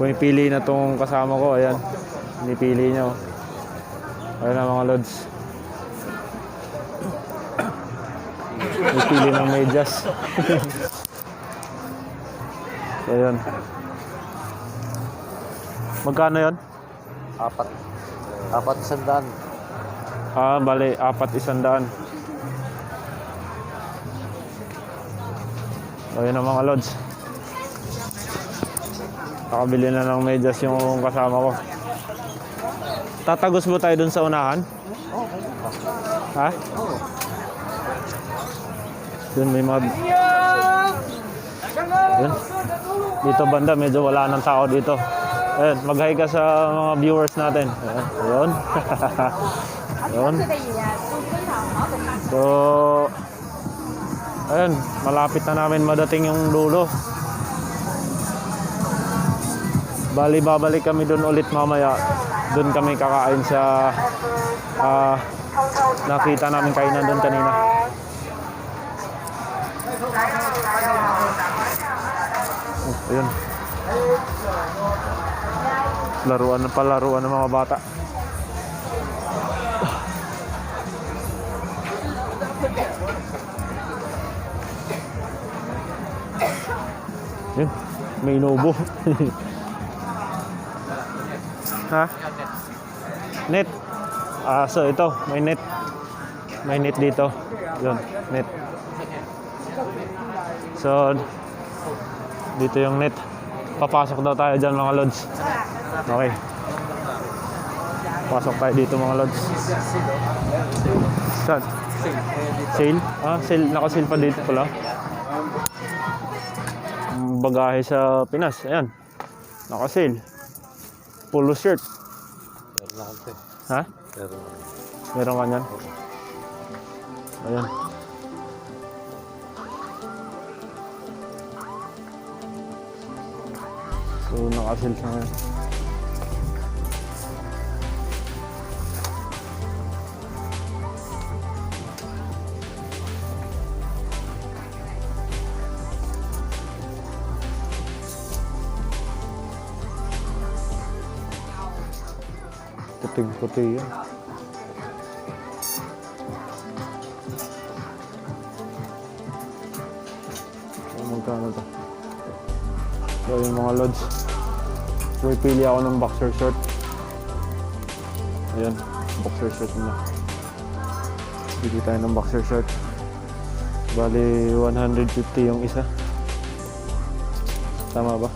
Pumipili na tong kasama ko. Ayan. Pinipili niya. oh. Ayan na mga lods. Pumipili ng medyas. ayan. Magkano yon? Apat. Apat sandaan. Ah, bali, apat isandaan. Ayun ang mga lods. Nakabili na ng medyas yung kasama ko. Tatagos ba tayo dun sa unahan? Ha? Dun may mga... Dun. Dito banda, medyo wala ng tao dito. Ayun, mag-hi ka sa mga viewers natin. Ayun. Ayun. Ayun. So, ayun, malapit na namin madating yung dulo. Bali, babalik kami doon ulit mamaya. Doon kami kakain sa ah, nakita namin kainan doon kanina. Oh, ayun. Laruan na palaruan ng mga bata. Yun, may inubo. ha? Net. Ah, so ito, may net. May net dito. Yun, net. So, dito yung net. Papasok daw tayo dyan mga lods. Okay. Pasok tayo dito mga lods. Saan? Sale? Ah, sale. Naka-sale pa dito pala. Bagahe sa Pinas. Ayan. Naka-sale. Polo shirt. Meron na konti. Ha? Meron na. Meron ka niyan? Ayan. So, naka-sale siya ngayon. Puting-puti yan. So, magkano to? So, yung mga lods. Pumipili ako ng boxer short. Ayan, boxer short na. Pili tayo ng boxer short. Bali, 150 yung isa. Tama ba?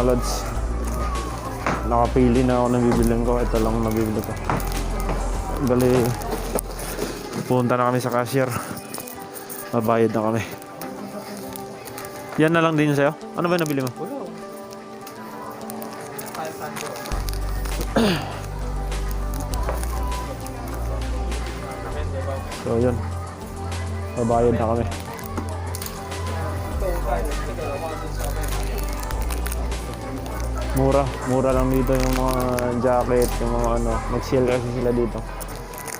Mga lods. Nakapili na ako ng bibiling ko. Ito lang ang nabibili ko. Bali, pupunta na kami sa cashier. Mabayad na kami. Yan na lang din sa'yo. Ano ba yung nabili mo? So yun. Mabayad na kami. Mura, mura lang dito yung mga jacket, yung mga ano, nag-sale kasi sila dito.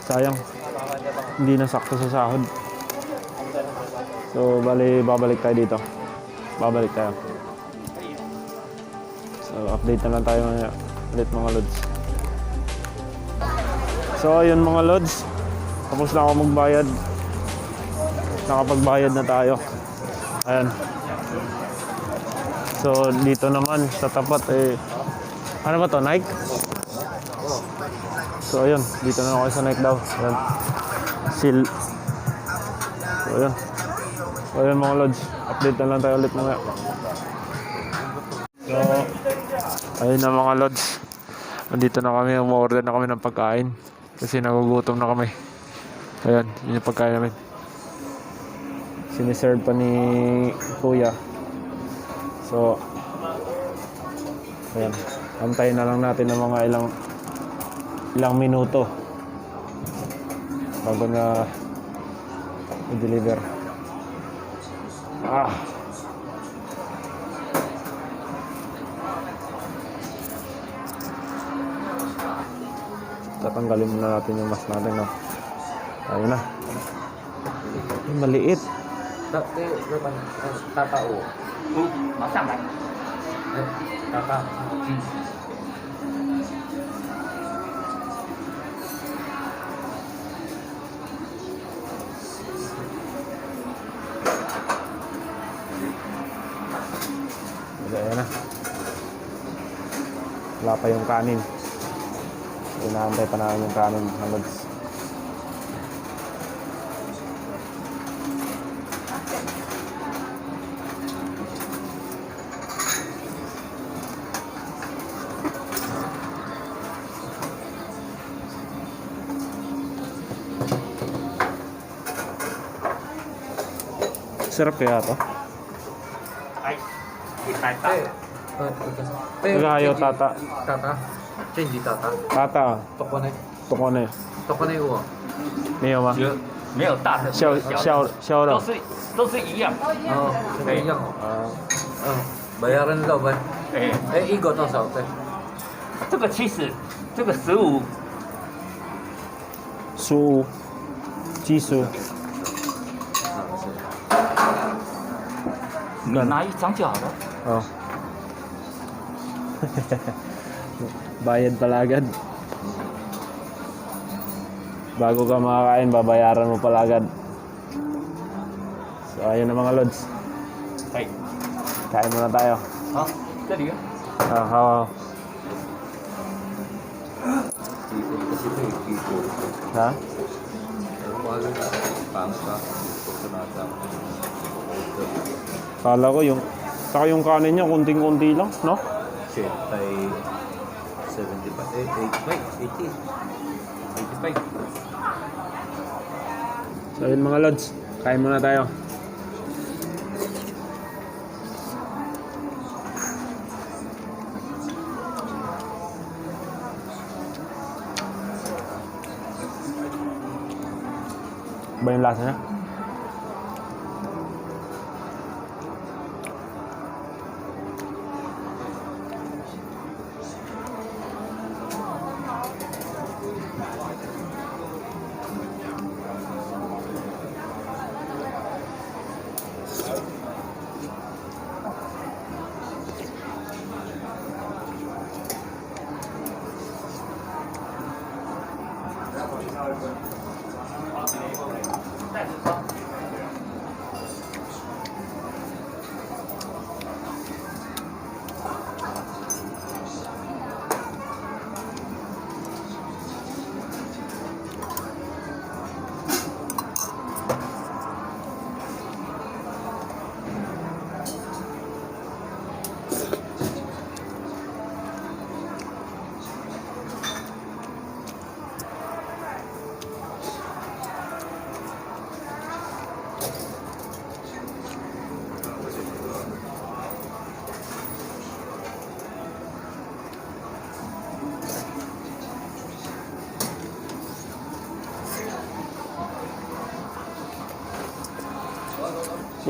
Sayang, hindi na sakto sa sahod. So, bali, babalik tayo dito. Babalik tayo. So, update na lang tayo mamaya ulit mga lods. So, ayun mga lods. Tapos na ako magbayad. Nakapagbayad na tayo. Ayan. So, dito naman sa tapat eh ano ba to? Nike? So, ayun. Dito na ako sa Nike daw. Ayan. Seal. So, ayun. So, ayun mga lods. Update na lang tayo ulit mamaya. So, ayun na mga lods. Nandito na kami. Umorder na kami ng pagkain. Kasi nagugutom na kami. Ayan. Yun yung pagkain namin. Siniserve pa ni Kuya. So, ayan. Antayin na lang natin ng mga ilang ilang minuto. bago na i-deliver. Ah. Tatanggalin muna natin yung mask natin, no? Ayun na. Ay, maliit. Dati? Tatao. 嗯，马上来。 Eh, tata. 嗯， Ayan na. Wala pa yung kanin. Inaantay pa namin yung kanin. Halods. Sarap kaya to? 哎，一开 Eh, 大。 eh, Nagahayo, change- tata. Tata. Change tata. Tata, Toko na. tuko na eh. Toko na uwa. Niyo ma? 有没有大的？小小小的都。是都是一样。 Oo, sabay lang. oh. Ah, Oh, bayaran daw ba? 哎， Eh, igot ang saute. 这个七十，这个十五， su, jisoo. 你拿一张就好了。 Oh. Bayad pala agad. Bago ka makakain, babayaran mo pala agad. So, ayun na mga lods. 哎， Kain muna tayo. 好，这里。 Ah, ha, Kasi ito yung kiko. ha? Kala ko yung... Saka yung kanin niya, kunting-kunti lang, no? Shit, ay 75, eh, 85, 80. 85. So, ayun mga lods. Kain muna tayo. Ba yung lasa niya?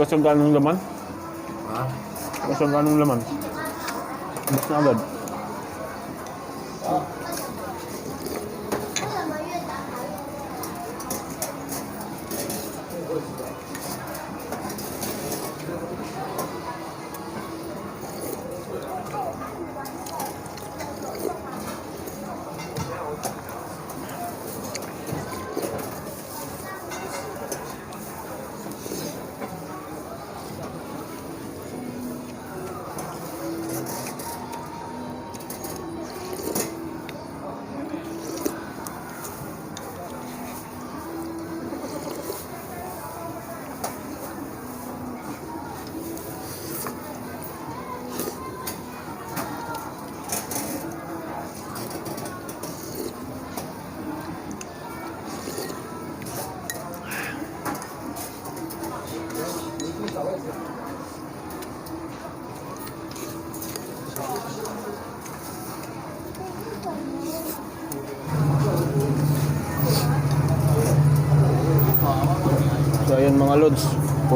Gusto ang ganong laman? Ha? Gusto ang ganong laman? Bus na agad.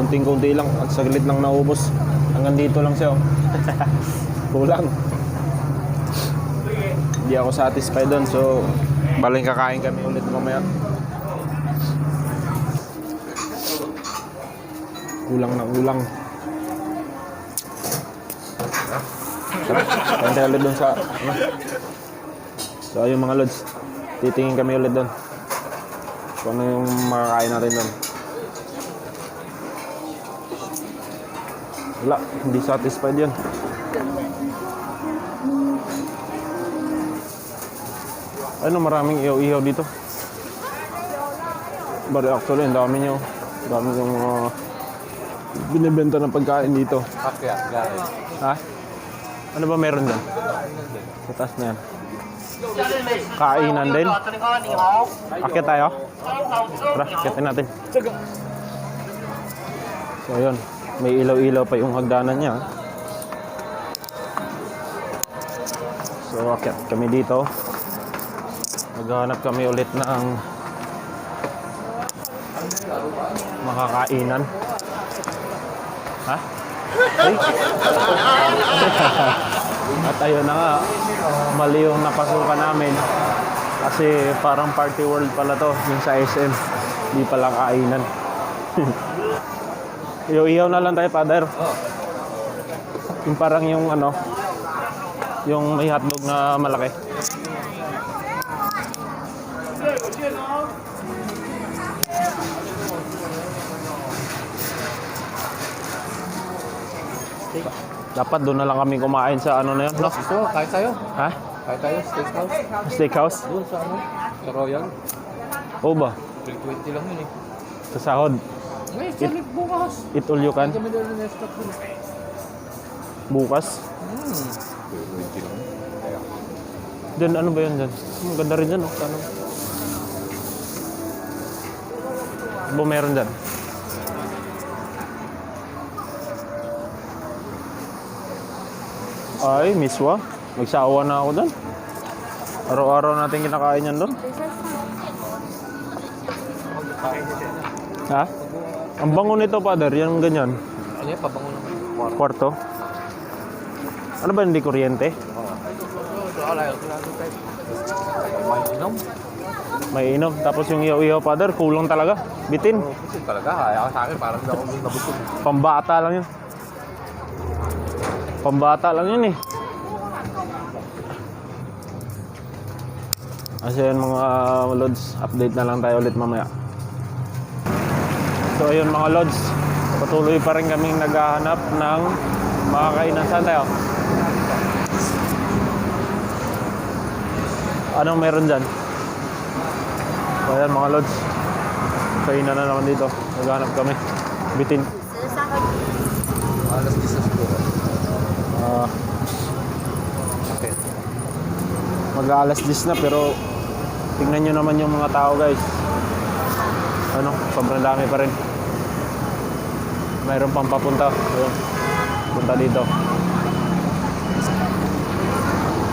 Kunting-kunti lang at saglit lang naubos. Hanggang dito lang siya. oh. Kulang. Hindi ako satisfied doon so baling kakain kami ulit mamaya. Kulang na kulang. Kain tayo ulit doon sa ano. So ayun mga lods, titingin kami ulit doon. Kung ano yung makakain natin doon. Wala, hindi satisfied yun. Ano, maraming iyaw-iyaw dito. But actually, ang dami nyo. Dami yung mga binibenta ng pagkain dito. Kakya, gari. Ha? Ano ba meron dyan? Sa taas na yan. Kainan din. Akit tayo. Tara, akitin natin. So, ayun. May ilaw-ilaw pa yung hagdanan niya. So, akit kami dito. Maghanap kami ulit ng makakainan. Ha? At ayun na nga, mali yung napasukan namin. Kasi parang party world pala to, yung sa SM. Hindi pala kainan. Iyo-iyaw na lang tayo, father. Yung parang yung ano, yung may hotdog na malaki. Dapat doon na lang kami kumain sa ano na yun, no? Gusto kahit tayo. Ha? Kahit tayo, steakhouse. Steakhouse? Doon sa ano? Sa Royal. O ba? 320 lang yun eh. Sa sahod? Ngayon, sorry, bukas. Eat all you can? Doon doon. Bukas? Hmm. 320 lang. Kaya. Diyan, ano ba yun dyan? Ang ganda rin dyan, oh. Ano? Ano meron dyan? Ay, miswa. Magsawa na ako dyan. Araw-araw natin kinakain yan doon. Ha? Ang bango nito, father. Yan ganyan. Ano yan, pabango ng kwarto. Kwarto. Ano ba hindi kuryente? Oo. Ito, alay, ito lang tayo. May inom. May inom. Tapos yung iyaw-iyaw, father, kulang talaga. Bitin. Kasi talaga, kaya sa akin, parang hindi ako nabusog. Pambata lang yun. Pambata lang yun eh. Kasi yun mga lods, update na lang tayo ulit mamaya. So ayun mga lods, patuloy pa rin kaming naghahanap ng mga kainan. Saan tayo? Anong meron dyan? So ayan mga lods, kainan na naman dito. Naghahanap kami. Bitin. Alas 10 na siguro. Ah. okay. Mag-aalas 10 na pero tingnan nyo naman yung mga tao guys. Ano, sobrang dami pa rin. Mayroon pang papunta. Ayun. Punta dito.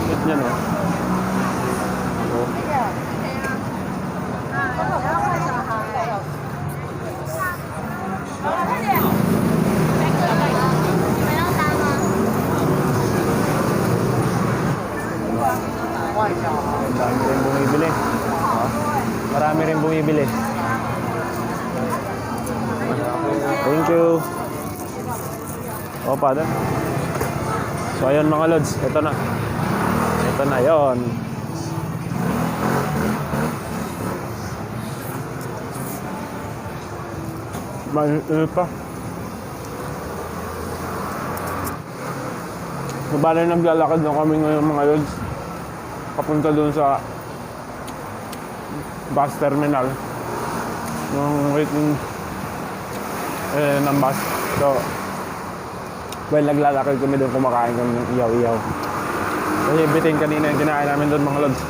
Cute nyo no? Oh. Dami rin bumibili. Marami rin bumibili. Thank you. O, father. So, ayun mga lods. Ito na. Ito na, yon. Mahal pa. So, bali naglalakad na kami ngayon mga lods papunta doon sa bus terminal yung waiting eh, ng bus so well naglalakad kami doon kumakain kami ng iyaw-iyaw kasi bitin kanina yung kinain namin doon mga lods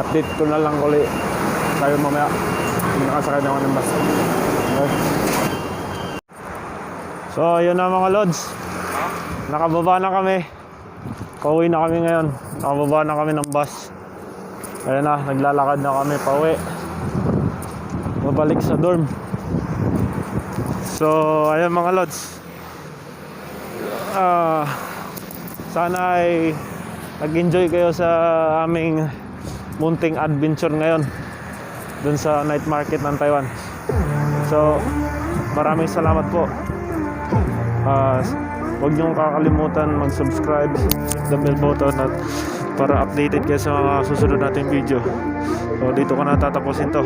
update ko na lang ulit tayo mamaya yung nakasakay naman ng bus okay. so yun na mga lods nakababa na kami Pauwi na kami ngayon. Nakababa na kami ng bus. Ayan na, naglalakad na kami pauwi. mabalik sa dorm. So, ayan mga lods. Ah, sana ay nag-enjoy kayo sa aming munting adventure ngayon dun sa night market ng Taiwan. So, maraming salamat po. Ah, huwag niyong kakalimutan mag-subscribe, the bell button at para updated kayo sa mga susunod nating video. So, dito ko na tatapusin to.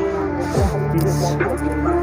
Peace.